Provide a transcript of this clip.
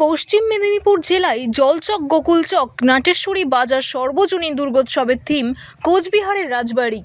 পশ্চিম মেদিনীপুর জেলায় জলচক গোকুলচক নাটেশ্বরী বাজার সর্বজনীন দুর্গোৎসবের থিম কোচবিহারের রাজবাড়ি।